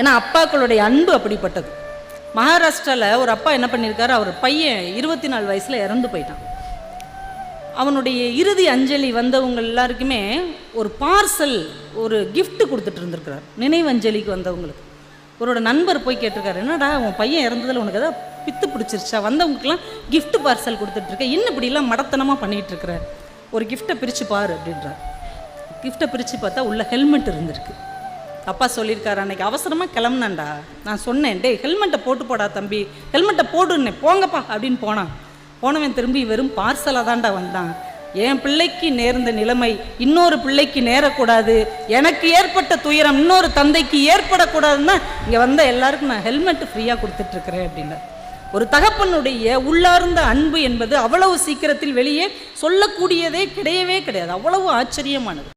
ஏன்னா அப்பாக்களுடைய அன்பு அப்படிப்பட்டது. மகாராஷ்டிராவில் ஒரு அப்பா என்ன பண்ணியிருக்காரு அவர் பையன் இருபத்தி நாலு வயசில் இறந்து போயிட்டான். அவனுடைய இறுதி அஞ்சலி வந்தவங்க எல்லாருக்குமே ஒரு பார்சல் ஒரு கிஃப்ட் கொடுத்துட்டு இருந்திருக்கிறார். நினைவஞ்சலிக்கு வந்தவங்களுக்கு. அவரோட நண்பர் போய் கேட்டிருக்காரு என்னடா உன் பையன் இறந்ததில் உனக்கு ஏதாவது பித்து பிடிச்சிருச்சா? வந்தவங்களுக்குலாம் கிஃப்ட் பார்சல் கொடுத்துட்ருக்க இன்னும் இப்படிலாம் மடத்தனமாக பண்ணிகிட்டு இருக்கிற? ஒரு கிஃப்ட்டை பிரித்து பாரு அப்படின்றார். கிஃப்ட்டை பிரித்து பார்த்தா உள்ள ஹெல்மெட் இருந்திருக்கு. அப்பா சொல்லியிருக்காரு. அன்னைக்கு அவசரமாக கிளம்புனேன்டா. நான் சொன்னேன் டேய் ஹெல்மெட்டை போட்டு போடா தம்பி. ஹெல்மெட்டை போடுன்னே போங்கப்பா அப்படின்னு போனான். போனவன் திரும்பி வெறும் பார்சலாக தான்டா வந்தான். என் பிள்ளைக்கு நேர்ந்த நிலைமை இன்னொரு பிள்ளைக்கு நேரக்கூடாது. எனக்கு ஏற்பட்ட துயரம் இன்னொரு தந்தைக்கு ஏற்படக்கூடாதுன்னா இங்கே வந்த எல்லாருக்கும் நான் ஹெல்மெட் ஃப்ரீயாக கொடுத்துட்ருக்குறேன் அப்படின்னா ஒரு தகப்பனுடைய உள்ளார்ந்த அன்பு என்பது அவ்வளவு சீக்கிரத்தில் வெளியே சொல்லக்கூடியதே கிடையவே கிடையாது. அவ்வளவு ஆச்சரியமானது.